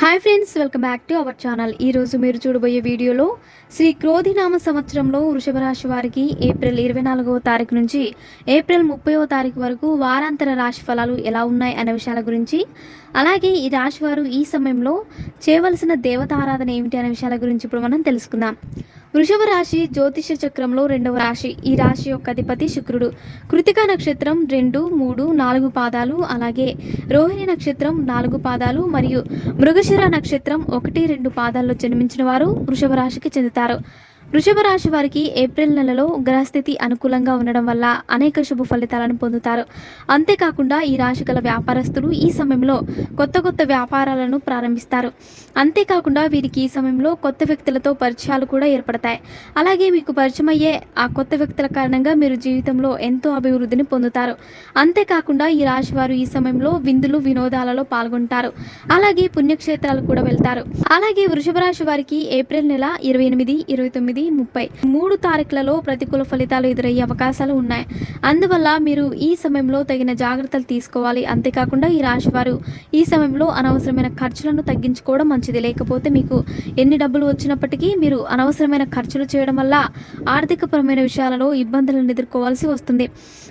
Hi friends welcome back to our channel. ఈరోజు మీరు చూడబోయే వీడియోలో శ్రీ క్రోధినామ సంవత్సరంలో వృషభ రాశి వారికి ఏప్రిల్ ఇరవై నాలుగవ తారీఖు నుంచి ఏప్రిల్ ముప్పైవ తారీఖు వరకు వారాంతర రాశి ఫలాలు ఎలా ఉన్నాయి అనే విషయాల గురించి అలాగే ఈ రాశి వారు ఈ సమయంలో చేయవలసిన దేవతారాధన ఏమిటి అనే విషయాల గురించి ఇప్పుడు మనం తెలుసుకుందాం. వృషభ రాశి జ్యోతిష చక్రంలో రెండవ రాశి. ఈ రాశి యొక్క అధిపతి శుక్రుడు. కృతిక నక్షత్రం రెండు మూడు నాలుగు పాదాలు. అలాగే రోహిణి నక్షత్రం నాలుగు పాదాలు మరియు మృగశిర నక్షత్రం ఒకటి రెండు పాదాల్లో జన్మించిన వారు వృషభ రాశికి చెందుతారు. వృషభ రాశి వారికి ఏప్రిల్ నెలలో గ్రహస్థితి అనుకూలంగా ఉండడం వల్ల అనేక శుభ ఫలితాలను పొందుతారు. అంతేకాకుండా ఈ రాశి గల వ్యాపారస్తులు ఈ సమయంలో కొత్త కొత్త వ్యాపారాలను ప్రారంభిస్తారు. అంతేకాకుండా వీరికి ఈ సమయంలో కొత్త వ్యక్తులతో పరిచయాలు కూడా ఏర్పడతాయి. అలాగే మీకు పరిచయం అయ్యే ఆ కొత్త వ్యక్తుల కారణంగా మీరు జీవితంలో ఎంతో అభివృద్ధిని పొందుతారు. అంతేకాకుండా ఈ రాశి వారు ఈ సమయంలో విందులు వినోదాలలో పాల్గొంటారు. అలాగే పుణ్యక్షేత్రాలు కూడా వెళ్తారు. అలాగే వృషభ రాశి వారికి ఏప్రిల్ నెల ఇరవై ఎనిమిది ఇరవై తొమ్మిది ముప్పై మూడు తారీఖులలో ప్రతికూల ఫలితాలు ఎదురయ్యే అవకాశాలు ఉన్నాయి. అందువల్ల మీరు ఈ సమయంలో తగిన జాగ్రత్తలు తీసుకోవాలి. అంతేకాకుండా ఈ రాశి వారు ఈ సమయంలో అనవసరమైన ఖర్చులను తగ్గించుకోవడం మంచిది. లేకపోతే మీకు ఎన్ని డబ్బులు వచ్చినప్పటికీ మీరు అనవసరమైన ఖర్చులు చేయడం వల్ల ఆర్థికపరమైన విషయాలలో ఇబ్బందులను ఎదుర్కోవాల్సి వస్తుంది.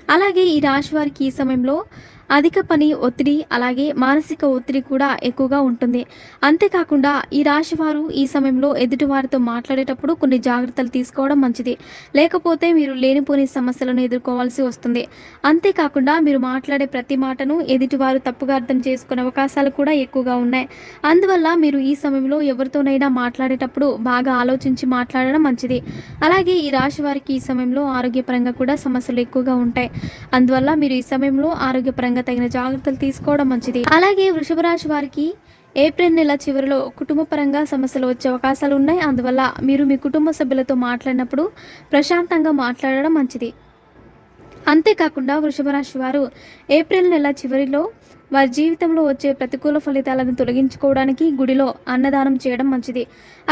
అలాగే ఈ రాశి వారికి ఈ సమయంలో అధిక పని ఒత్తిడి అలాగే మానసిక ఒత్తిడి కూడా ఎక్కువగా ఉంటుంది. అంతేకాకుండా ఈ రాశి వారు ఈ సమయంలో ఎదుటివారితో మాట్లాడేటప్పుడు కొన్ని జాగ్రత్తలు తీసుకోవడం మంచిది. లేకపోతే మీరు లేనిపోని సమస్యలను ఎదుర్కోవాల్సి వస్తుంది. అంతేకాకుండా మీరు మాట్లాడే ప్రతి మాటను ఎదుటివారు తప్పుగా అర్థం చేసుకునే అవకాశాలు కూడా ఎక్కువగా ఉన్నాయి. అందువల్ల మీరు ఈ సమయంలో ఎవరితోనైనా మాట్లాడేటప్పుడు బాగా ఆలోచించి మాట్లాడడం మంచిది. అలాగే ఈ రాశి వారికి ఈ సమయంలో ఆరోగ్యపరంగా కూడా సమస్యలు ఎక్కువగా ఉంటాయి. అందువల్ల మీరు ఈ సమయంలో ఆరోగ్యపరంగా తగిన జాగ్రత్తలు తీసుకోవడం మంచిది. అలాగే వృషభ రాశి వారికి ఏప్రిల్ నెల చివరిలో కుటుంబ పరంగా సమస్యలు వచ్చే అవకాశాలు ఉన్నాయి. అందువల్ల మీరు మీ కుటుంబ సభ్యులతో మాట్లాడినప్పుడు ప్రశాంతంగా మాట్లాడడం మంచిది. అంతేకాకుండా వృషభ రాశి వారు ఏప్రిల్ నెల చివరిలో వారి జీవితంలో వచ్చే ప్రతికూల ఫలితాలను తొలగించుకోవడానికి గుడిలో అన్నదానం చేయడం మంచిది.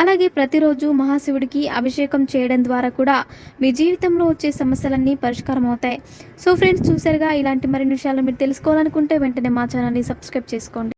అలాగే ప్రతిరోజు మహాశివుడికి అభిషేకం చేయడం ద్వారా కూడా మీ జీవితంలో వచ్చే సమస్యలన్నీ పరిష్కారం అవుతాయి. సో ఫ్రెండ్స్ చూసారుగా ఇలాంటి మరిన్ని విషయాలు మీరు తెలుసుకోవాలనుకుంటే వెంటనే మా ఛానల్ని సబ్స్క్రైబ్ చేసుకోండి.